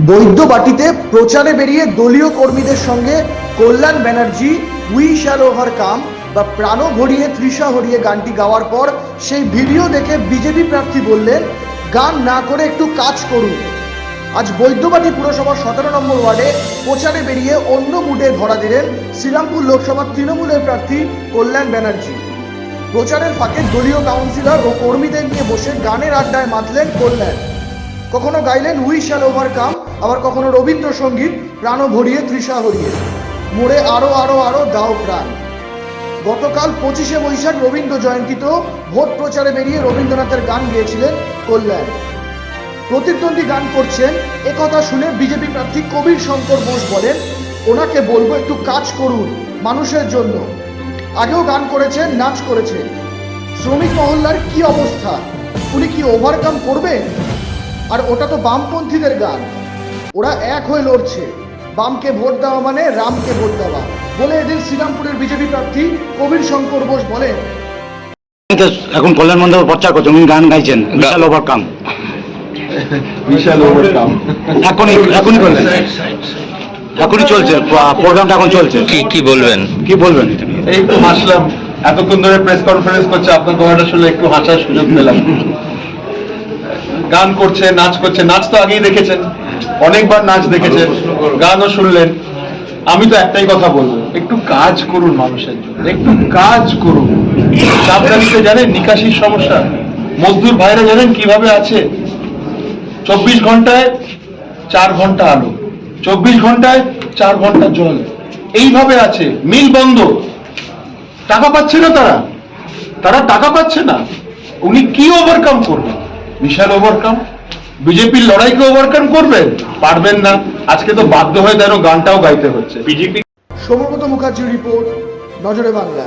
বৈদ্যবাটিতে প্রচারে বেরিয়ে দলীয় কর্মীদের সঙ্গে Kalyan Banerjee, we shall over কাম বা প্রাণ ভরিয়ে তৃষা হরিয়ে গানটি গাওয়ার পর সেই ভিডিও দেখে বিজেপি প্রার্থী বললেন, গান না করে একটু কাজ করুন। আজ বৈদ্যবাটি পুরসভার সতেরো নম্বর ওয়ার্ডে প্রচারে বেরিয়ে অন্য মুডে ধরা দিলেন শ্রীরামপুর লোকসভার তৃণমূলের প্রার্থী কল্যাণ ব্যানার্জি। প্রচারের ফাঁকে দলীয় কাউন্সিলর ও কর্মীদের নিয়ে বসে গানের আড্ডায় মাতলেন কল্যাণ। কখনো গাইলেন উই শ্যাল ওভারকাম আবার কখনো রবীন্দ্রসঙ্গীত প্রাণ ভরিয়ে তৃষা হরিয়ে। মোড়ে আরও আরও আরও দাও প্রাণ। গতকাল পঁচিশে বৈশাখ রবীন্দ্র জয়ন্তীতেও ভোট প্রচারে বেরিয়ে রবীন্দ্রনাথের গান গেয়েছিলেন কল্যাণ। প্রতিদ্বন্দ্বী গান করছেন একথা শুনে বিজেপি প্রার্থী কবির শঙ্কর বোস বলেন, ওনাকে বলব একটু কাজ করুন, মানুষের জন্য। আগেও গান করেছেন, নাচ করেছেন। শ্রমিক মহল্লার কি অবস্থা? উনি কি ওভারকাম করবেন? আর ওটা তো বামপন্থীদের গান। ওরা এক হয়ে লড়ছে। বামকে ভোট দেওয়া মানে রামকে ভোট দেওয়া। বলে এদিন শ্রীরামপুরের বিজেপি প্রার্থী কবির শঙ্কর বোস বলেন এখন কল্যাণ মন্ডল প্রচার করছেন উনি গান গাইছেন বিশাল ওভারকাম বিশাল ওভারকাম এখনই এখনই করলেন। এখনই চলছে প্রোগ্রামটা এখন চলছে। কি কি বলবেন? কি বলবেন? এই তো হাসলাম এতক্ষণ ধরে প্রেস কনফারেন্স করছে আপনার কথাটা শুনে একটু হাসার সুযোগ পেলাম। গান করছে নাচ করছে। নাচ তো আগেই দেখেছেন অনেকবার নাচ দেখেছেন। গানও শুনলেন। আমি তো একটাই কথা বলব একটু কাজ করুন মানুষের জন্য একটু কাজ করুন। চাপদানিতে জানেন নিকাশির সমস্যা। মজদুর ভাইরা জানেন কীভাবে আছে? চব্বিশ ঘন্টায় চার ঘণ্টা আলো চব্বিশ ঘন্টায় চার ঘণ্টা জল। এইভাবে আছে মিল বন্ধ। টাকা পাচ্ছে না তারা? তারা টাকা পাচ্ছে না। উনি কি ওভারকাম করবেন? বিশাল ওভারকাম বিজেপির লড়াইকে ওভারকাম করবে? পারবেন না। আজকে তো বাধ্য হয়ে যেন গানটাও গাইতে হচ্ছে। বিজেপি সৌম্যব্রত মুখার্জির রিপোর্ট নজরে বাংলা।